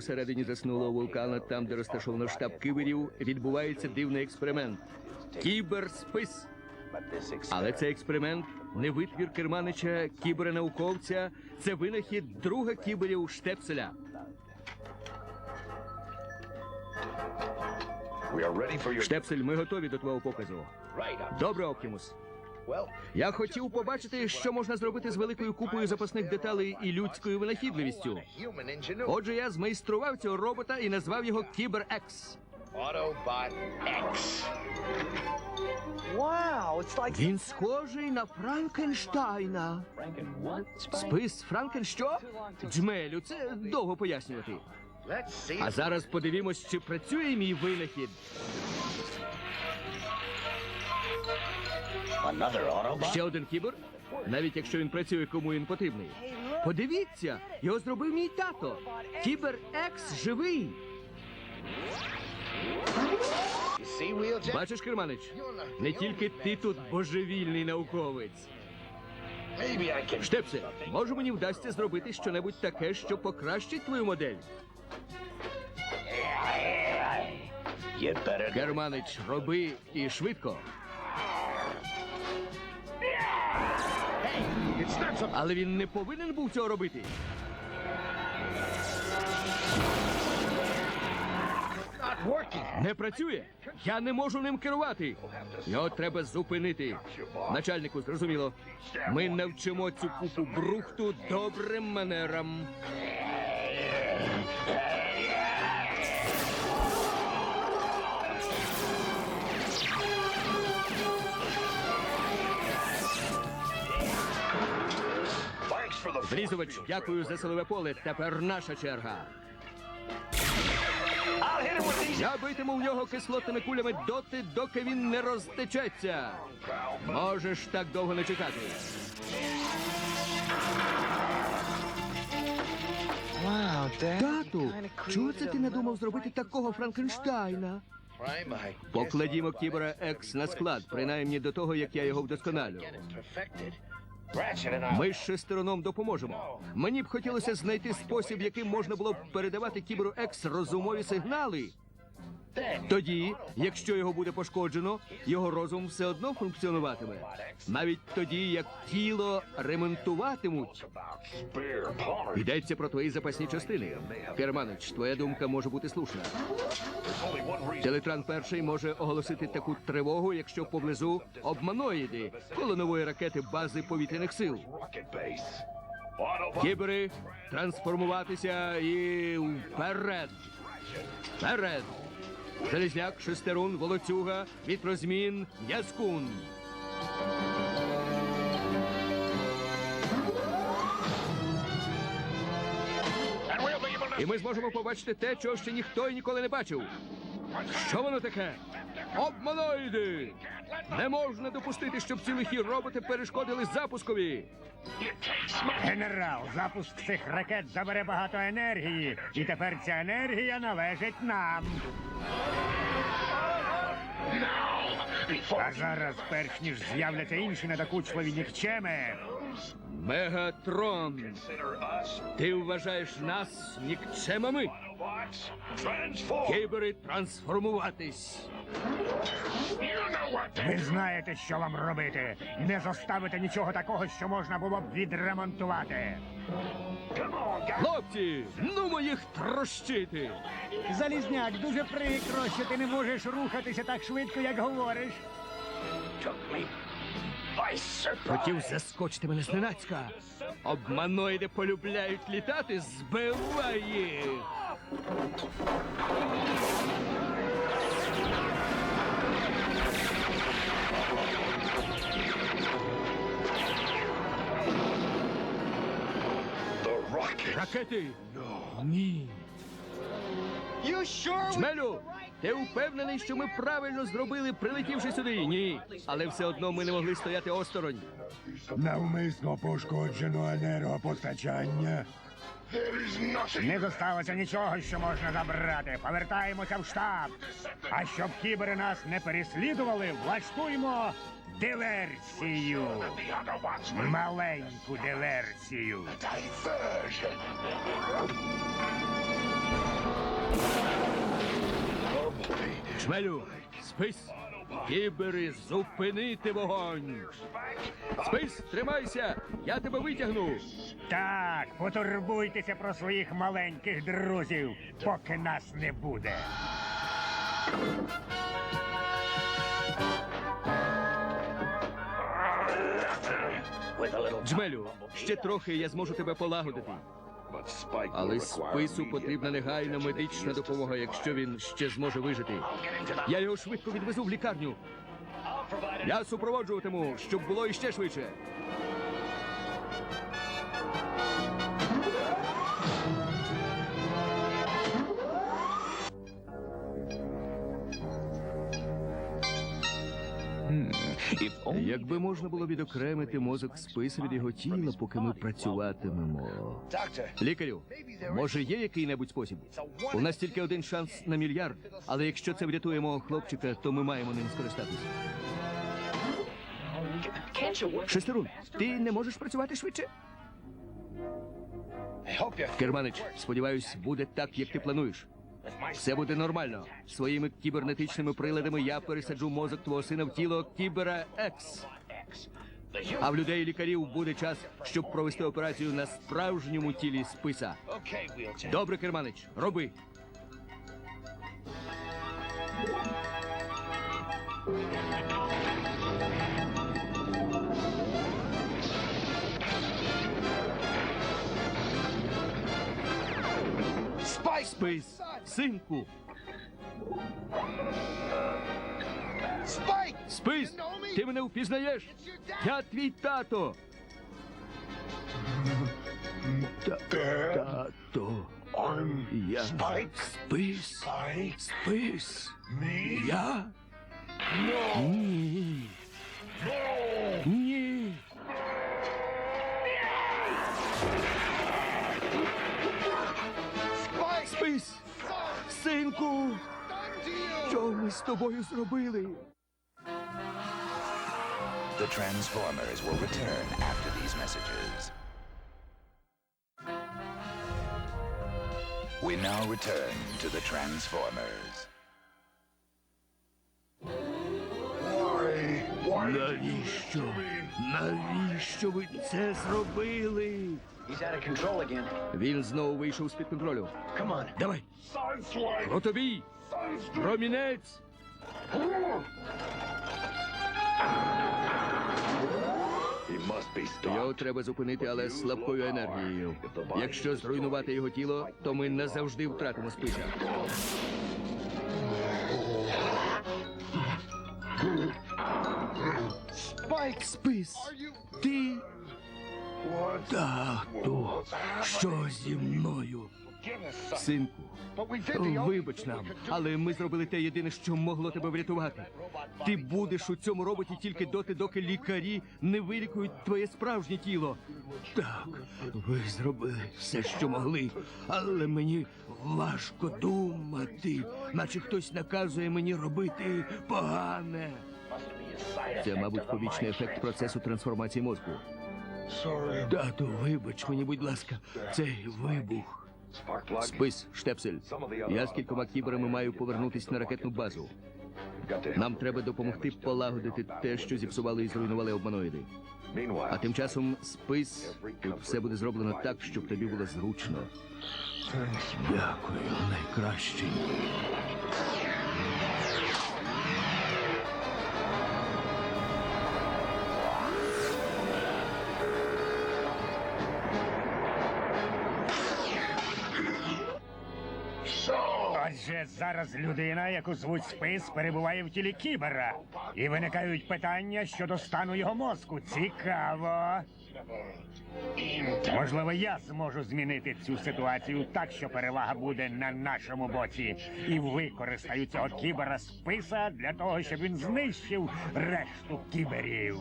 Всередині заснулого вулкана, там, де розташовано штаб киберів, відбувається дивний експеримент. Кіберспис. Але цей експеримент не витвір керманича кібернауковця, це винахід друга кіберів Штепселя. Штепсель, ми готові до твого показу. Добре, Оптімус. Я хотів побачити, що можна зробити з великою купою запасних деталей і людською винахідливістю. Отже, я змайстрував цього робота і назвав його Кібер Екс. Autobot X. Wow, it's like Він схожий на Франкенштайна. Спис Франкен що? Джмелю, це довго пояснювати. А зараз подивімось, чи працює мій винахід. Ще один кібер? Навіть якщо він працює, кому він потрібний. Подивіться, його зробив мій тато. Кібер Екс живий. Бачиш, Керманич? Не тільки ти тут божевільний науковець. Штепсе, може мені вдасться зробити щонебудь таке, що покращить твою модель. Керманич, роби і швидко. Але він не повинен був цього робити. Не працює. Я не можу ним керувати. Його треба зупинити. Начальнику, зрозуміло. Ми навчимо цю купу брухту добрим манерам. Зрізувач, дякую за силове поле. Тепер наша черга. Я битиму в нього кислотними кулями доти, доки він не розтечеться. Можеш так довго не чекати. wow, Тату, чого це ти не думав зробити такого Франкенштайна? Покладімо кібера Екс на склад, принаймні до того, як я його вдосконалю. Ми з шестероном допоможемо. Мені б хотілося знайти спосіб, яким можна було б передавати кіберу Екс розумові сигнали. Тоді, якщо його буде пошкоджено, його розум все одно функціонуватиме. Навіть тоді, як тіло ремонтуватимуть. Йдеться про твої запасні частини. Керманич, твоя думка може бути слушна. Телетран перший може оголосити таку тривогу, якщо поблизу обманоїди коло нової ракети бази повітряних сил. Кібери трансформуватися і вперед. Вперед! Железняк, шестерун, волоцюга, вітрозмін, яскун. І ми зможемо побачити те, чого ще ніхто і ніколи не бачив. Що воно таке? Обманоїди! Не можна допустити, щоб ці лихі роботи перешкодили запускові. Генерал, запуск цих ракет забере багато енергії, і тепер ця енергія належить нам. А зараз, перш ніж з'являться інші недокучливі нікчеми, Мегатрон, ти вважаєш нас нікчемами? Кібери трансформуватись. Ви знаєте, що вам робити. Не заставите нічого такого, що можна було б відремонтувати. Хлопці, ну їх трощити. Залізняк, дуже прикро, що ти не можеш рухатися так швидко, як говориш. Хотів заскочити мене зненацька. Обманоїди полюбляють літати, збивай їх. Ракети? Ні. Джмелю, ти впевнений, що ми правильно зробили, прилетівши сюди? Ні. Але все одно ми не могли стояти осторонь. Навмисно пошкоджено енергопостачання. Не зосталося нічого, що можна забрати. Повертаємося в штаб. А щоб кібери нас не переслідували, влаштуємо диверсію. Маленьку диверсію. Oh boy. Кібери, зупинити вогонь! Спис, тримайся! Я тебе витягну! Так, потурбуйтеся про своїх маленьких друзів, поки нас не буде. Джмелю, ще трохи я зможу тебе полагодити. Але спису потрібна негайна медична допомога, якщо він ще зможе вижити. Я його швидко відвезу в лікарню. Я супроводжуватиму, щоб було іще швидше. Only Якби можна було відокремити мозок списа від його тіла, поки ми працюватимемо. Лікарю, може є який-небудь спосіб? У нас тільки один шанс на мільярд, але якщо це врятує мого хлопчика, то ми маємо ним скористатися. Шестерун, ти не можеш працювати швидше? Керманич, сподіваюсь, буде так, як ти плануєш. Все буде нормально. Своїми кібернетичними приладами я пересаджу мозок твого сина в тіло кібера Екс. А в людей лікарів буде час, щоб провести операцію на справжньому тілі списа. Добре, Керманич, роби. Спис, синку. Спис, ти мене впізнаєш? Я твій тато. Та- Тато. Я Spike. спис. Спис. Я? Ні. Ні. Синку. Що ми з тобою зробили? The Transformers will return after these messages. We now return to the Transformers. Навіщо? Навіщо ви це зробили? Він знову вийшов з-під контролю. Давай, протобій, промінець. Його треба зупинити, але з слабкою енергією. Якщо зруйнувати його тіло, то ми назавжди втратимо списа. Spike, Спис, ти What? тату. Що зі мною? Синку, вибач нам, але ми зробили те єдине, що могло тебе врятувати. Ти будеш у цьому роботі тільки доти, доки лікарі не вилікують твоє справжнє тіло. Так, ви зробили все, що могли, але мені важко думати, наче хтось наказує мені робити погане. Це, мабуть, побічний ефект процесу трансформації мозку. Тату, вибач мені, будь ласка, цей вибух. Спис, штепсель. Я з кількома кіберами маю повернутись на ракетну базу. Нам треба допомогти полагодити те, що зіпсували і зруйнували обманоїди. А тим часом спис, тут все буде зроблено так, щоб тобі було зручно. Дякую, найкращий. Зараз людина, яку звуть спис, перебуває в тілі кібера. І виникають питання щодо стану його мозку. Цікаво. Можливо, я зможу змінити цю ситуацію так, що перевага буде на нашому боці. І використаю цього кібера списа для того, щоб він знищив решту кіберів.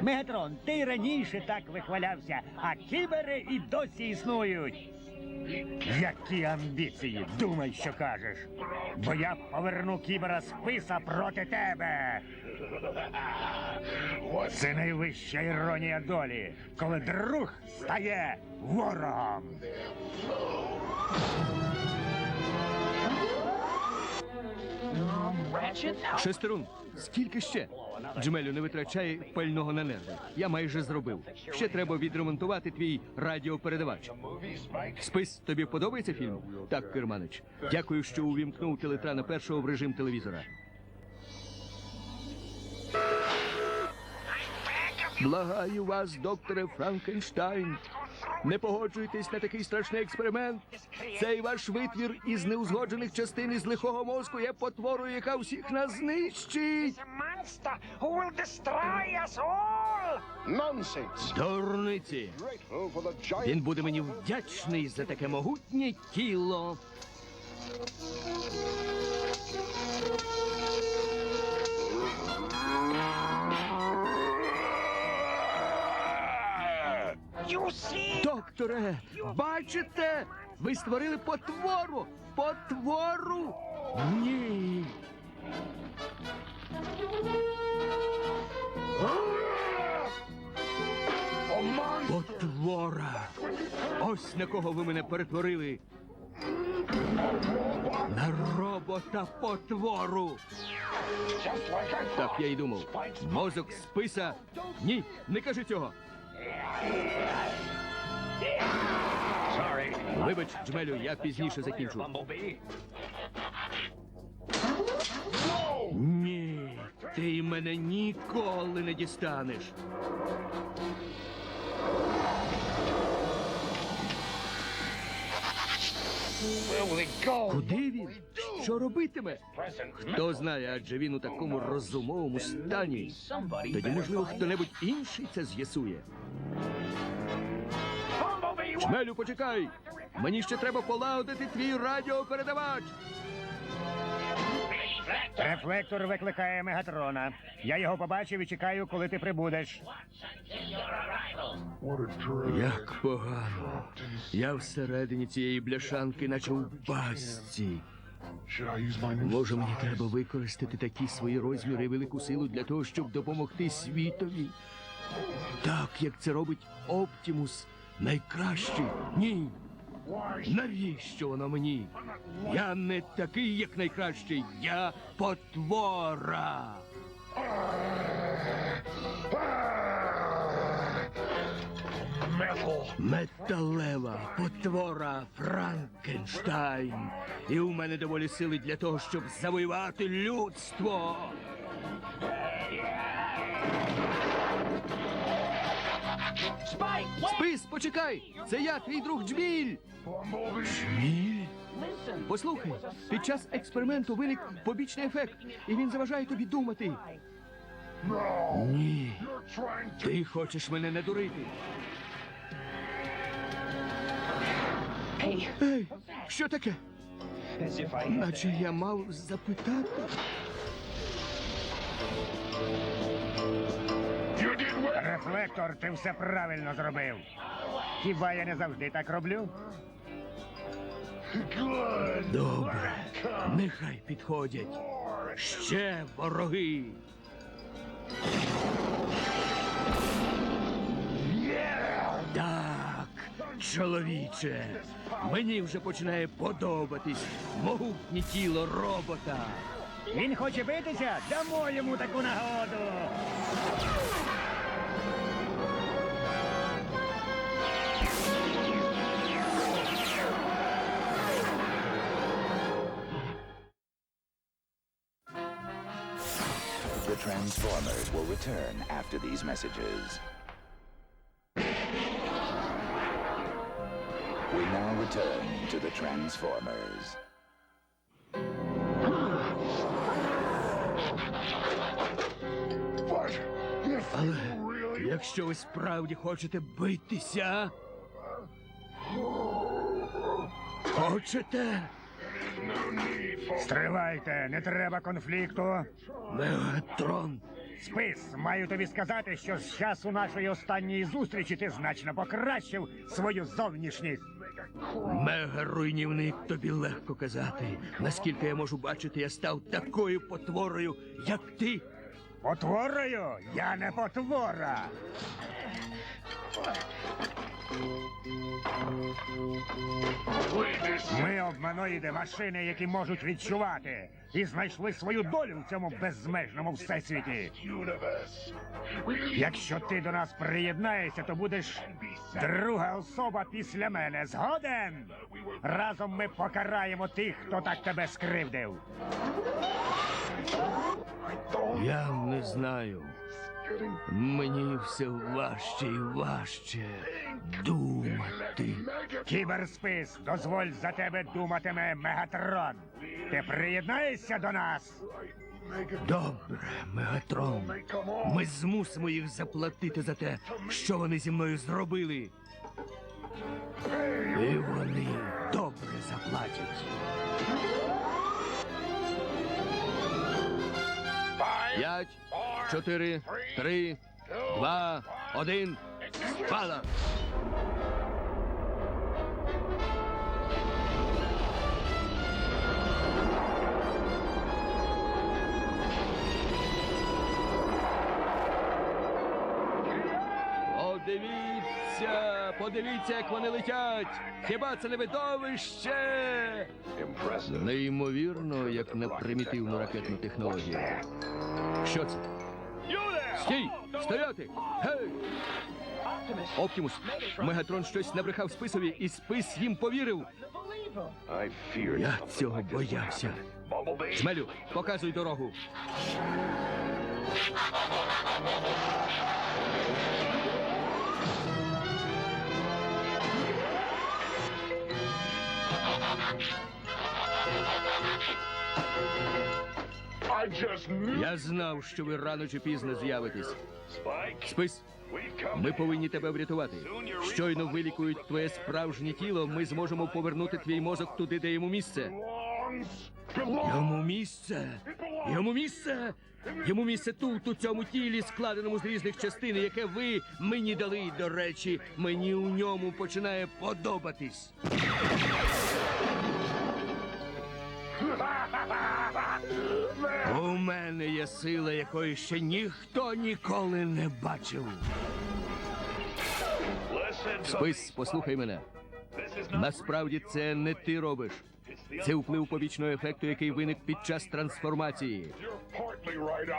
Мегатрон, ти раніше так вихвалявся, а кібери і досі існують. Які амбіції? Думай, що кажеш. Бо я поверну кібера списа проти тебе. Це найвища іронія долі, коли друг стає ворогом. Шестерун, скільки ще? Джмелю не витрачай пального на нерви. Я майже зробив. Ще треба відремонтувати твій радіопередавач. Спис, тобі подобається фільм? Так, Керманич. Дякую, що увімкнув телетрана першого в режим телевізора. Благаю вас, докторе Франкенштайн. Не погоджуйтесь на такий страшний експеримент. Цей ваш витвір із неузгоджених частин із лихого мозку є потворою, яка всіх нас знищить. Nonsense. Дурниці. Він буде мені вдячний за таке могутнє тіло. You see? Докторе, бачите? Ви створили потвору! Потвору! Ні. Потвора! Ось на кого ви мене перетворили. На робота потвору. Так я й думав. Мозок списа. Ні, не кажи цього. Вибач, Джмелю, я пізніше закінчу. Ні, ти мене ніколи не дістанеш. Куди він? Що робитиме? Хто знає, адже він у такому розумовому стані. Тоді, можливо, хто-небудь інший це з'ясує. Чмелю, почекай! Мені ще треба полагодити твій радіопередавач. Рефлектор викликає Мегатрона. Я його побачив і чекаю, коли ти прибудеш. Як погано. Я всередині цієї бляшанки, наче в new Може, мені треба використати такі свої розміри і велику силу для того, щоб допомогти світові. Так, як це робить Оптімус, найкращий. Ні. Навіщо воно мені? Я не такий, як найкращий. Я потвора. Металева потвора Франкенштайн. І у мене доволі сили для того, щоб завоювати людство. Спис, почекай! Це я, твій друг Джміль! Джміль? Послухай, під час експерименту виник побічний ефект, і він заважає тобі думати. Ні, ти хочеш мене надурити. Ей, що таке? Наче я мав запитати. Did ти все правильно зробив. Хіба я не завжди так роблю? Добре, нехай підходять. Ще вороги. Так, чоловіче, мені вже починає подобатись могутнє тіло робота. Він хоче битися? Дамо йому таку нагоду. Transformers will return after these messages. We now return to the Transformers. But if Але you really якщо ви справді хочете битися. Хочете? Стривайте, не треба конфлікту. Мегатрон. Спис, маю тобі сказати, що з часу нашої останньої зустрічі ти значно покращив свою зовнішність. Мега-руйнівник, тобі легко казати. Наскільки я можу бачити, я став такою потворою, як ти. Потворою? Я не потвора. Ми обманоїди машини, які можуть відчувати, і знайшли свою долю в цьому безмежному всесвіті. Якщо ти до нас приєднаєшся, то будеш друга особа після мене. Згоден? Разом ми покараємо тих, хто так тебе скривдив. Я не знаю. Мені все важче і важче думати. Кіберспис, дозволь за тебе думатиме Мегатрон. Ти приєднаєшся до нас? Добре, Мегатрон. Ми змусимо їх заплатити за те, що вони зі мною зробили. І вони добре заплатять. П'ять, чотири, три, два, один. Спала! Подивіться, подивіться, як вони летять. Хіба це не видовище? Неймовірно, як на примітивну ракетну технологію. Що це? Стій! Стояти! Гей! Оптимус! Мегатрон щось набрехав списові, і спис їм повірив. Я цього боявся. Змелю, Жмелю, показуй дорогу. Я знав, що ви рано чи пізно з'явитесь. Спис, ми повинні тебе врятувати. Щойно вилікують твоє справжнє тіло, ми зможемо повернути твій мозок туди, де йому місце. Йому місце! Йому місце! Йому місце тут, у цьому тілі, складеному з різних частин, яке ви мені дали. До речі, мені у ньому починає подобатись. Мене є сила, якої ще ніхто ніколи не бачив. Спис, послухай мене. Насправді це не ти робиш. Це вплив побічного ефекту, який виник під час трансформації.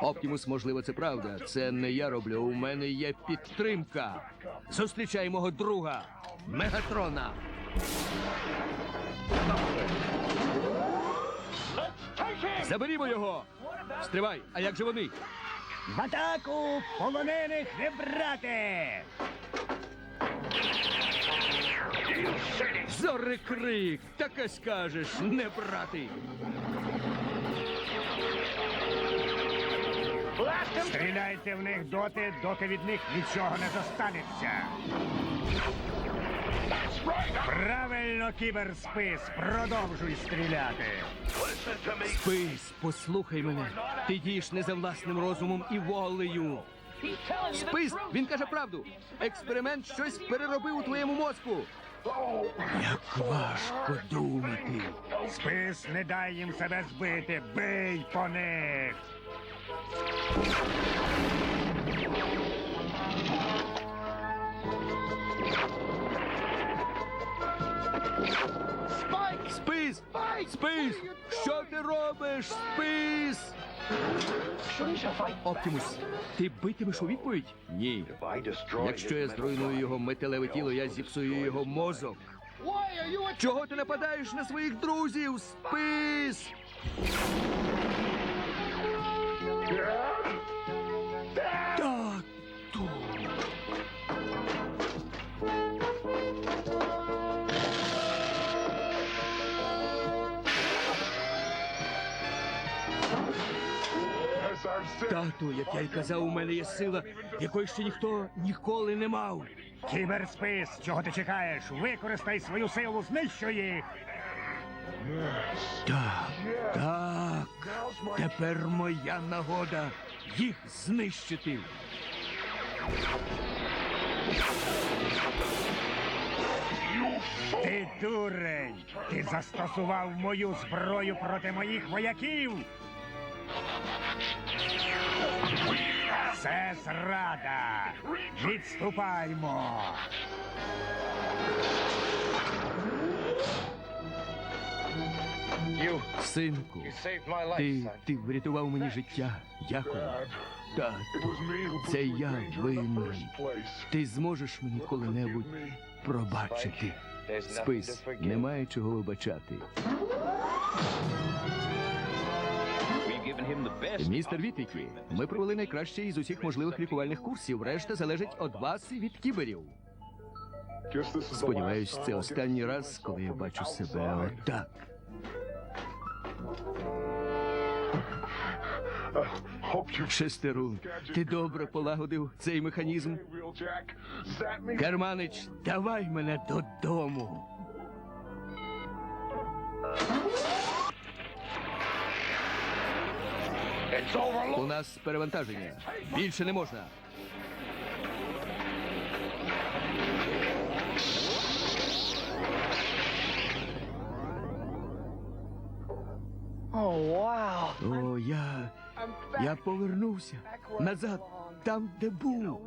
Оптімус, можливо, це правда. Це не я роблю. У мене є підтримка. Зустрічай мого друга Мегатрона. Заберімо його. Стривай, а як же вони? В атаку полонених не брати! Зорекрик, таке скажеш, не брати. Стріляйте в них доти, доки від них нічого не зостанеться. Правильно, кіберспис, продовжуй стріляти. Спис, послухай мене. Ти дієш не за власним розумом і волею. Спис, він каже правду. Експеримент щось переробив у твоєму мозку. Як важко думати. Спис, не дай їм себе збити, бий по них. Спис! Спис! Що ти робиш? Спис! Оптимус, ти битимеш у відповідь? Ні. Якщо я зруйную його металеве тіло, я зіпсую його мозок. Чого ти нападаєш на своїх друзів? Спис! Тату, як я й казав, у мене є сила, якої ще ніхто ніколи не мав. Кіберспис, чого ти чекаєш? Використай свою силу, знищуй їх. Так, так. Тепер моя нагода їх знищити. Ти дурень! Ти застосував мою зброю проти моїх вояків! Це зрада. Відступаймо. Синку, ти, ти врятував мені життя. Дякую. Who це я винен. Ти зможеш мені коли-небудь пробачити. Спис, немає чого вибачати. Містер Вітвікі, ми провели найкраще із усіх можливих лікувальних курсів. Решта залежить від вас і від кіберів. Сподіваюсь, це останній раз, коли я бачу себе отак. Шестерун, ти добре полагодив цей механізм. Керманич, давай мене додому. У нас перевантаження. Більше не можна. Oh. О, я. Я повернувся назад, там, де був.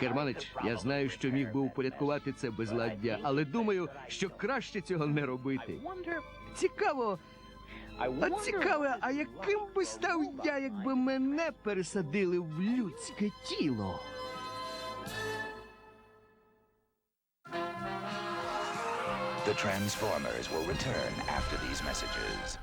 Керманич, я знаю, що міг би упорядкувати це безладдя, але думаю, що краще цього не робити. Цікаво, а цікаве, а яким би став я, якби мене пересадили в людське тіло? The Transformers will return after these messages.